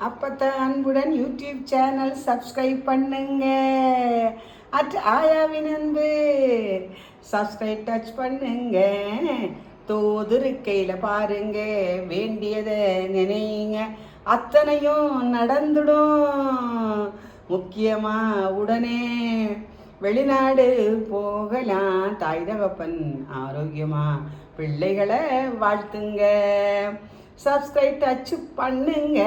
அப்பத்தான் அன்புடன் YouTube channel subscribe பண்ணுங்க. அட் ஆயாவின் அன்பு. சப்ஸ்கிரைப் டச் பண்ணுங்க. தோதுருக்கையில் பாருங்க. வேண்டியதை நினைங்க. அத்தனையும் நடந்துடும். முக்கியமா உடனே வெளிநாடு போகலாம். தாய் தகப்பன் ஆரோக்கியமா பிள்ளைகளை வாழ்த்துங்க. சப்ஸ்கிரைப் டச் பண்ணுங்க.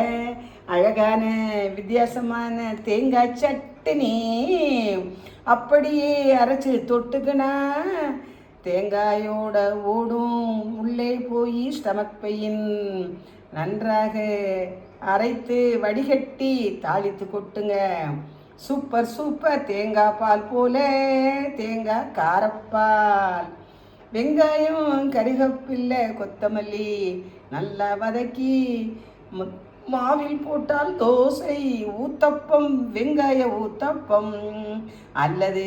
அழகான வித்தியாசமான தேங்காய் சட்னி அப்படியே அரைச்சி தொட்டுக்கினா தேங்காயோட ஓடும் உள்ளே போய் ஸ்டமக் பெயின். நன்றாக அரைத்து வடிகட்டி தாளித்து கொட்டுங்க. Super super. தேங்காய் பால் போல தேங்காய் காரப்பால். வெங்காயம் கருகப்பில்லை கொத்தமல்லி நல்லா வதக்கி மு- மாவில் போட்டால் தோசை ஊத்தப்பம் வெங்காய ஊத்தப்பம். அல்லது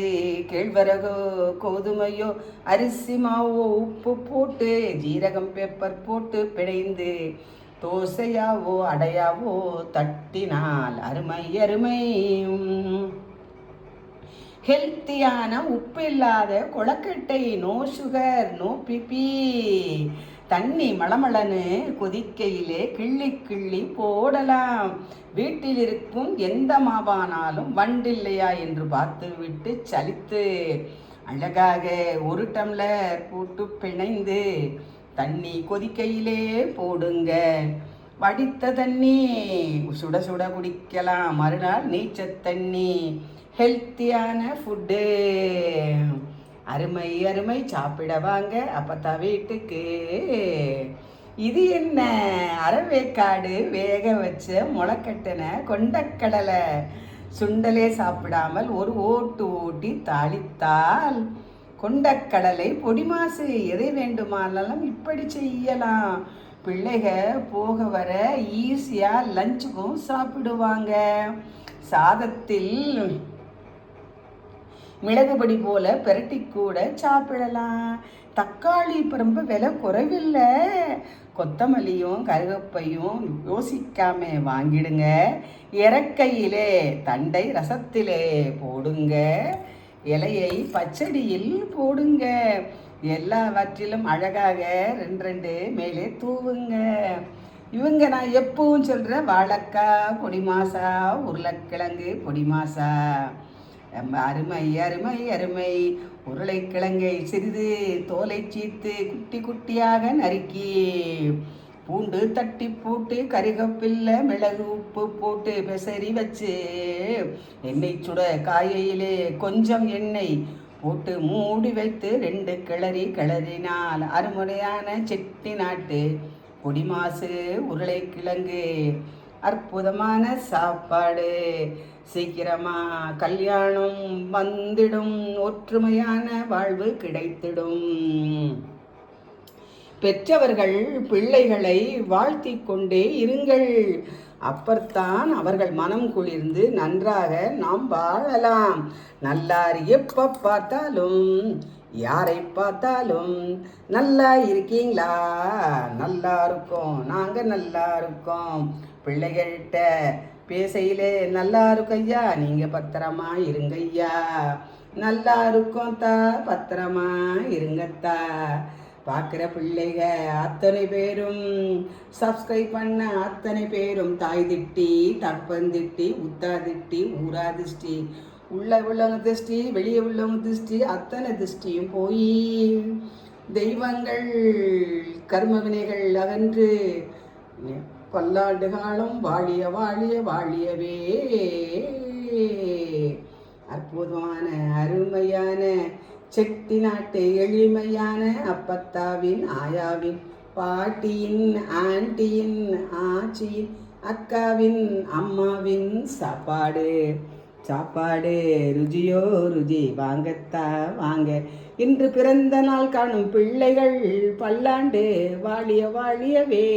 கேழ்வரகோ கோதுமையோ அரிசி மாவோ உப்பு போட்டு ஜீரகம் பேப்பர் போட்டு பிணைந்து தோசையாவோ அடையாவோ தட்டினால் அருமை அருமை. ஹெல்த்தியான உப்பு இல்லாத கொழக்கட்டை நோ சுகர் நோ பிபி. தண்ணி மளமளன்னு கொதிக்கையிலே கிள்ளி கிள்ளி போடலாம். வீட்டில் இருக்கும் எந்த மாவானாலும் வண்டில்லையா என்று பார்த்து விட்டு சலித்து அழகாக ஒரு டம்ளர் போட்டு பிணைந்து தண்ணி கொதிக்கையிலே போடுங்க. வடித்த தண்ணி சுட சுட குடிக்கலாம். மறுநாள் நீச்சல் தண்ணி ஹெல்த்தியான ஃபுட்டு. அருமை அருமை சாப்பிட வாங்க அப்பத்தா வீட்டுக்கு. இது என்ன? அரவேக்காடு வேக வச்ச முளைக்கட்டின கொண்டக்கடலை. சுண்டலே சாப்பிடாமல் ஒரு ஓட்டு ஓட்டி தாளித்தால். கொண்டக்கடலை பொடி மாசு எதை வேண்டுமானாலும் இப்படி செய்யலாம். பிள்ளைக போக வர ஈஸியாக லஞ்சுக்கும் சாப்பிடுவாங்க. சாதத்தில் மிளகுபடி போல பெரட்டி கூட சாப்பிடலாம். தக்காளி இப்போ ரொம்ப விலை குறைவில்லை. கொத்தமல்லியும் கருகப்பையும் யோசிக்காம வாங்கிடுங்க. இறக்கையிலே தண்டை ரசத்திலே போடுங்க. இலையை பச்சடியில் போடுங்க. எல்லாவற்றிலும் அழகாக ரெண்டு ரெண்டு மேலே தூவுங்க. இவங்க நான் எப்பவும் சொல்கிறேன் வாழைக்காய் பொடி மாசா உருளைக்கிழங்கு பொடி மாசா அருமை அருமை அருமை. உருளைக்கிழங்கை சிறிது தோலை சீத்து குட்டி குட்டியாக நறுக்கி பூண்டு தட்டி போட்டு கருகப்பில்லை மிளகு உப்பு போட்டு பெசரி வச்சு எண்ணெய் சுட காயையிலே கொஞ்சம் எண்ணெய் போட்டு மூடி வைத்து ரெண்டு கிளறி கிளறினால் அருமுறையான செட்டி நாட்டு பொடி மாசு உருளைக்கிழங்கு. அற்புதமான சாப்பாடு. சீக்கிரமா கல்யாணம் வந்திடும். ஒற்றுமையான வாழ்வு கிடைத்திடும். பெற்றவர்கள் பிள்ளைகளை வாழ்த்திக் கொண்டே இருங்கள். அப்பர்தான் அவர்கள் மனம் குளிர்ந்து நன்றாக நாம் வாழலாம். நல்லார் எப்ப பார்த்தாலும் யாரை பார்த்தாலும் நல்லா இருக்கீங்களா? நல்லா இருக்கோம். நாங்க நல்லா இருக்கோம். பிள்ளைகள்கிட்ட பேசையிலே நல்லா இருக்கும் ஐயா நீங்கள் பத்திரமா இருங்க ஐயா நல்லா இருக்கும் தா பத்திரமா இருங்கத்தா. பார்க்குற பிள்ளைக அத்தனை பேரும் சப்ஸ்கிரைப் பண்ண அத்தனை பேரும் தாய் திட்டி தப்பன் திட்டி உத்தா திட்டி ஊரா திஷ்டி உள்ள உள்ளவங்க திருஷ்டி வெளியே உள்ளவங்க திருஷ்டி அத்தனை திருஷ்டியும் போய் தெய்வங்கள் கர்ம வினைகள் அகன்று பல்லாண்டு காலம் வாழிய வாழிய வாழியவே. அற்புதமான அருமையான செட்டி நாட்டு எளிமையான அப்பத்தாவின் ஆயாவின் பாட்டியின் ஆண்டியின் ஆச்சியின் அக்காவின் அம்மாவின் சாப்பாடு. சாப்பாடு ருஜியோ ருஜி வாங்கத்தா வாங்க. இன்று பிறந்த நாள் காணும் பிள்ளைகள் பல்லாண்டு வாழிய வாழியவே.